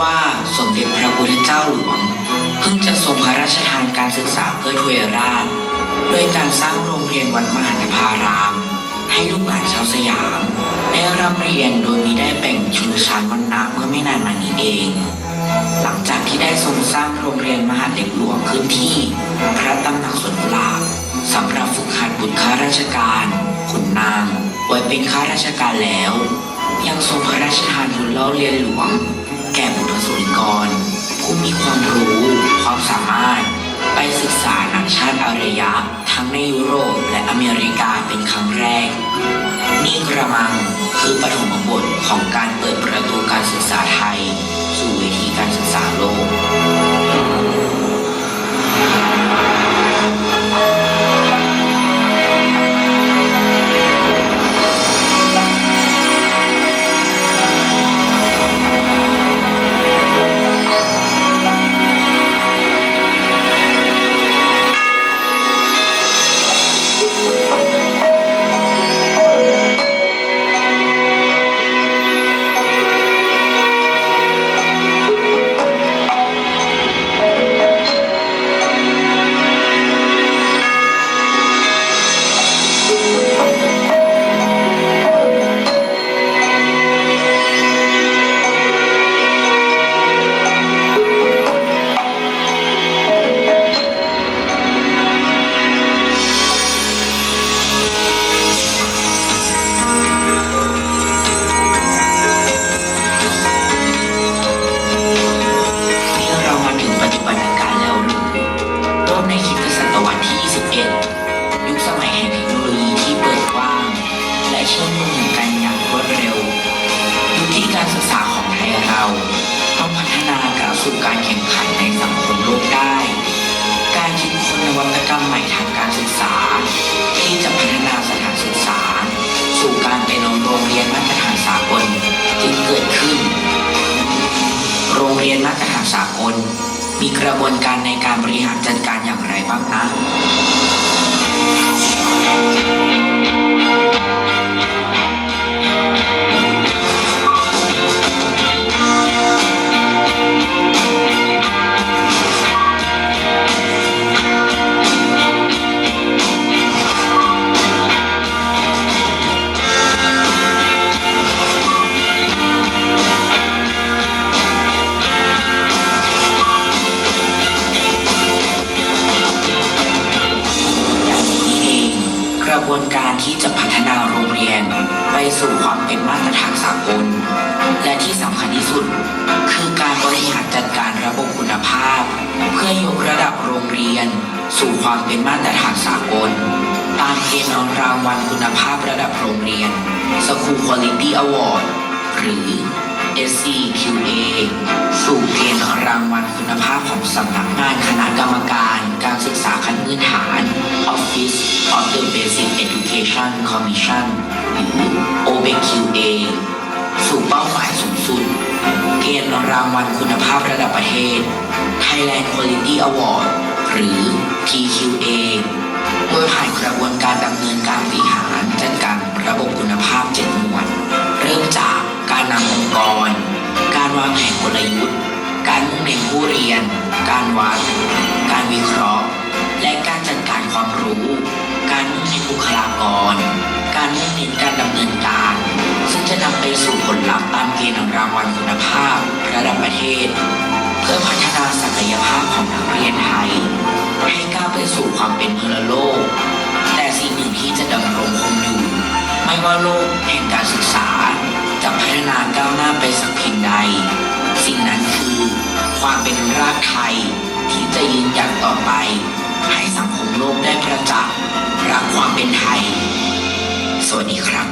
ว่าสมเด็จพระพุทธเจ้าหลวง เพิ่งจะทรงพระราชทานการศึกษาเพื่อทวยราชด้วยการสร้างโรงเรียนวัดมหานภาราม ให้ลูกหลานชาวสยาม ได้ร่ำเรียนโดยมีได้แบ่งชนชั้นวรรณะเมื่อไม่นานมานี้เอง หลังจากที่ได้ทรงสร้างโรงเรียนมหาเด็กหลวงขึ้นที่พระตำหนักสวนกุหลาบสำหรับฝึกหัดบุตรข้าราชการขุนนางไว้เป็นข้าราชการแล้ว ยังทรงพระราชทานทุนเล่าเรียนหลวง ก่บุตรสุริกร ผู้มีความรู้ ความสามารถ ไปศึกษานาชาติอารยะ ทั้งในยุโรปและอเมริกาเป็นครั้งแรก นี่กระมังคือปฐมบทของการเปิดประตูการศึกษาไทย สู่เวทีการศึกษา สู่การแข่งขันในสังคมโลกได้ การคิดค้นนวัตกรรมใหม่ทางการศึกษา ที่จะพัฒนาสถานศึกษา สู่การเป็นโรงเรียนมาตรฐานสากลจึงเกิดขึ้น โรงเรียนมาตรฐานสากล มีกระบวนการในการบริหารจัดการอย่างไรบ้างนะ บวนการที่จะพัฒนาโรงเรียน ไปสู่ความเป็นมาตรฐานสากล และที่สำคัญที่สุด คือการบริหารจัดการระบบคุณภาพ เพื่อยกระดับโรงเรียน สู่ความเป็นมาตรฐานสากล ตามเกณฑ์รางวัลคุณภาพระดับโรงเรียน School Quality Award หรือ SCQA สู่เกณฑ์รางวัลคุณภาพของสำนักงานคณะกรรมการ การศึกษาขั้นพื้นฐาน Office of the Basic Education Commission หรือ OBQA สู่เป้าหมายสูงสุด เกณฑ์รางวัลคุณภาพระดับประเทศ Thailand Quality Award หรือ TQA โดยผ่านกระบวนการดำเนินการบริหารจัดการระบบคุณภาพเจ็ดหมวดาการนำองกรการวางแผนกลยุทธ์ การมุ่งเน้นผู้เรียน การวัด การวิเคราะห์ และการจัดการความรู้ การมุ่งเน้นบุคลากร การมุ่งเน้นการดำเนินการ ซึ่งจะนำไปสู่ผลลัพธ์ตามเกณฑ์รางวัลคุณภาพ ราชไทย ที่จะยืนหยัดต่อไป ให้สังคมโลกได้ประจักษ์รักความเป็นไทย สวัสดีครับ